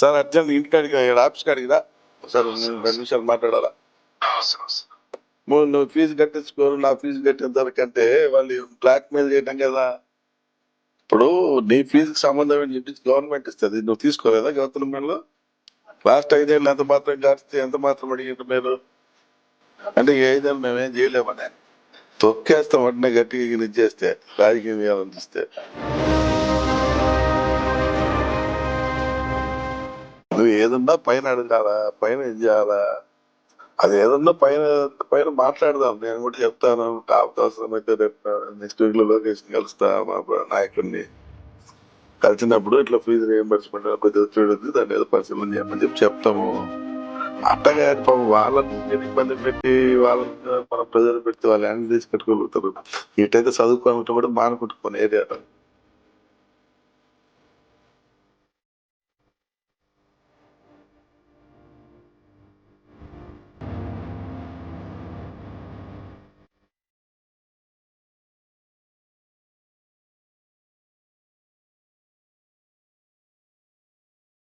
Sir urgent ఇంటికాడికి office కాడికి రా. సార్ నేను రెండు నిమిషాలు మాట్లాడాలా? నువ్వు ఫీజు కట్టించుకోరు నా ఫీజు కట్టించకంటే వాళ్ళు బ్లాక్ మెయిల్ చేయటం కదా. ఇప్పుడు నీ ఫీజుకి సంబంధం ఏంటి గవర్నమెంట్ ఇస్తుంది. నువ్వు తీసుకోలేదా గవర్నమెంట్లో లాస్ట్ ఐదేళ్ళు ఎంత మాత్రం కాస్తే ఎంత మాత్రం అడిగిండ్రు మీరు? అంటే ఈ ఐదేళ్ళు మేమేం చేయలేమనే తొక్కేస్తాం వెంటనే గట్టిగా ఇది చేస్తే రాజకీయం చేయాలని ఏదన్నా పైన అడగాలా పైన ఏం చేయాలా? అది ఏదన్నా పైన పైన మాట్లాడదాం. నేను కూడా చెప్తాను. అవకాశం అయితే రేపు నెక్స్ట్ వీక్లో లొకేషన్ కలుస్తా మా నాయకుడిని. కలిసినప్పుడు ఇట్లా ఫీజు రియంబర్స్మెంట్ కొద్దిగా చూడద్దు దాన్ని ఏదో పరిశీలన చేయమని చెప్పి చెప్తాము. అట్టగా పాపం వాళ్ళని ఇబ్బంది పెట్టి వాళ్ళని మన ప్రజలు పెట్టి వాళ్ళు హ్యాండిల్ చేసి కట్టుకోగలుగుతారు. ఇటైతే చదువుకోవాలంటే కూడా మానుకుంటున్నాను ఏరియా